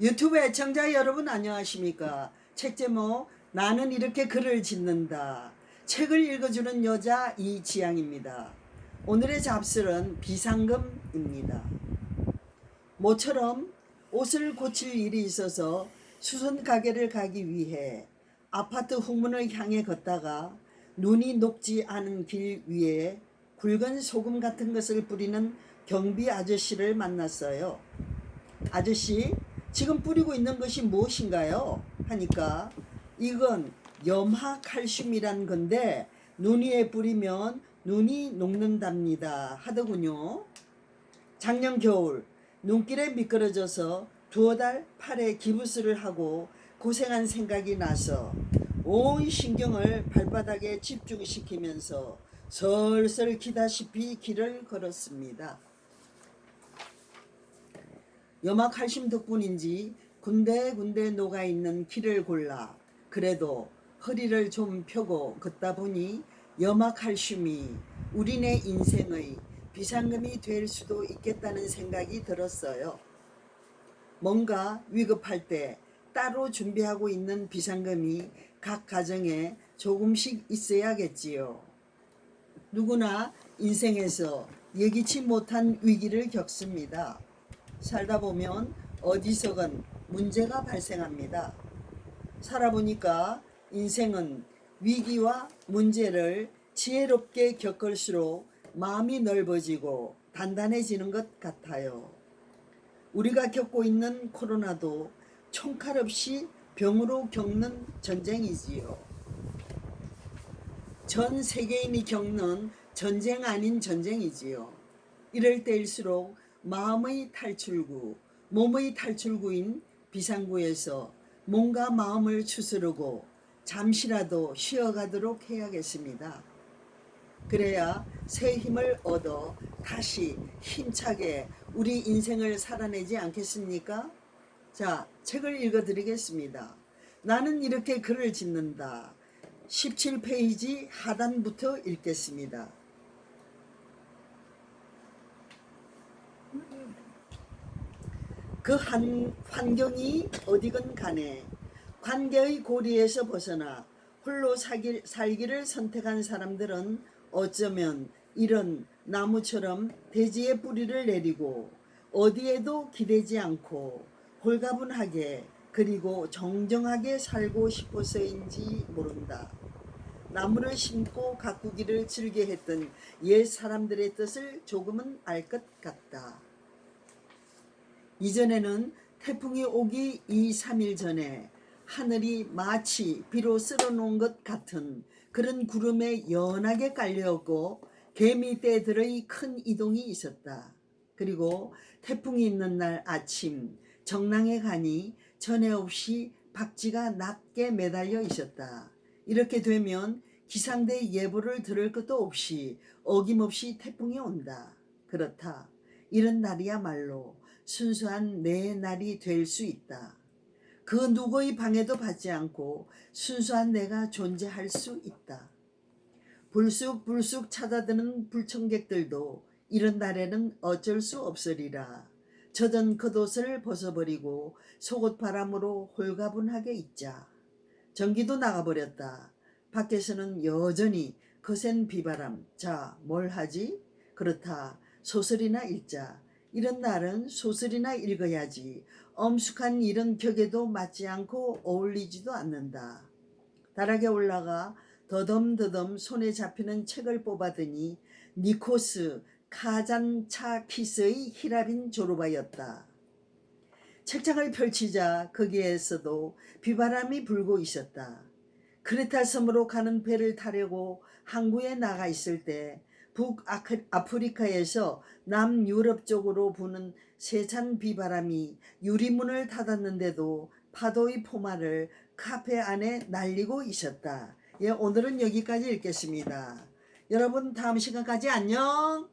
유튜브 애청자 여러분 안녕하십니까? 책 제목 나는 이렇게 글을 짓는다. 책을 읽어주는 여자 이지양입니다. 오늘의 잡설은 비상금입니다. 모처럼 옷을 고칠 일이 있어서 수선 가게를 가기 위해 아파트 후문을 향해 걷다가 눈이 녹지 않은 길 위에 굵은 소금 같은 것을 뿌리는 경비 아저씨를 만났어요. 아저씨, 지금 뿌리고 있는 것이 무엇인가요? 하니까 이건 염화 칼슘이란 건데 눈 위에 뿌리면 눈이 녹는답니다. 하더군요. 작년 겨울 눈길에 미끄러져서 두어 달 팔에 기부스를 하고 고생한 생각이 나서 온 신경을 발바닥에 집중시키면서 설설 기다시피 길을 걸었습니다. 염화칼슘 덕분인지 군데군데 녹아 있는 길을 골라 그래도 허리를 좀 펴고 걷다 보니 염화칼슘이 우리네 인생의 비상금이 될 수도 있겠다는 생각이 들었어요. 뭔가 위급할 때 따로 준비하고 있는 비상금이 각 가정에 조금씩 있어야겠지요. 누구나 인생에서 예기치 못한 위기를 겪습니다. 살다 보면 어디서건 문제가 발생합니다. 살아보니까 인생은 위기와 문제를 지혜롭게 겪을수록 마음이 넓어지고 단단해지는 것 같아요. 우리가 겪고 있는 코로나도 총칼 없이 병으로 겪는 전쟁이지요. 전 세계인이 겪는 전쟁 아닌 전쟁이지요. 이럴 때일수록 마음의 탈출구, 몸의 탈출구인 비상구에서 몸과 마음을 추스르고 잠시라도 쉬어가도록 해야겠습니다. 그래야 새 힘을 얻어 다시 힘차게 우리 인생을 살아내지 않겠습니까? 자, 책을 읽어 드리겠습니다. 나는 이렇게 글을 짓는다. 17페이지 하단부터 읽겠습니다. 그 한, 환경이 어디건 간에 관계의 고리에서 벗어나 홀로 살기, 살기를 선택한 사람들은 어쩌면 이런 나무처럼 대지에 뿌리를 내리고 어디에도 기대지 않고 홀가분하게 그리고 정정하게 살고 싶어서인지 모른다. 나무를 심고 가꾸기를 즐겨 했던 옛 사람들의 뜻을 조금은 알 것 같다. 이전에는 태풍이 오기 2, 3일 전에 하늘이 마치 비로 쓸어놓은 것 같은 그런 구름에 연하게 깔려있고 개미 떼들의 큰 이동이 있었다. 그리고 태풍이 있는 날 아침 정랑에 가니 전에 없이 박쥐가 낮게 매달려 있었다. 이렇게 되면 기상대 예보를 들을 것도 없이 어김없이 태풍이 온다. 그렇다. 이런 날이야말로 순수한 내 날이 될 수 있다. 그 누구의 방해도 받지 않고 순수한 내가 존재할 수 있다. 불쑥불쑥 찾아드는 불청객들도 이런 날에는 어쩔 수 없으리라. 젖은 겉옷을 벗어버리고 속옷 바람으로 홀가분하게 있자. 전기도 나가버렸다. 밖에서는 여전히 거센 비바람. 자, 뭘 하지? 그렇다. 소설이나 읽자. 이런 날은 소설이나 읽어야지. 엄숙한 이런 격에도 맞지 않고 어울리지도 않는다. 다락에 올라가 더덤더덤 손에 잡히는 책을 뽑아드니 니코스 카잔차키스의 히라빈 조르바였다. 책장을 펼치자 거기에서도 비바람이 불고 있었다. 크레타 섬으로 가는 배를 타려고 항구에 나가 있을 때 북아프리카에서 남유럽 쪽으로 부는 세찬 비바람이 유리문을 닫았는데도 파도의 포마를 카페 안에 날리고 있었다. 예, 오늘은 여기까지 읽겠습니다. 여러분 다음 시간까지 안녕.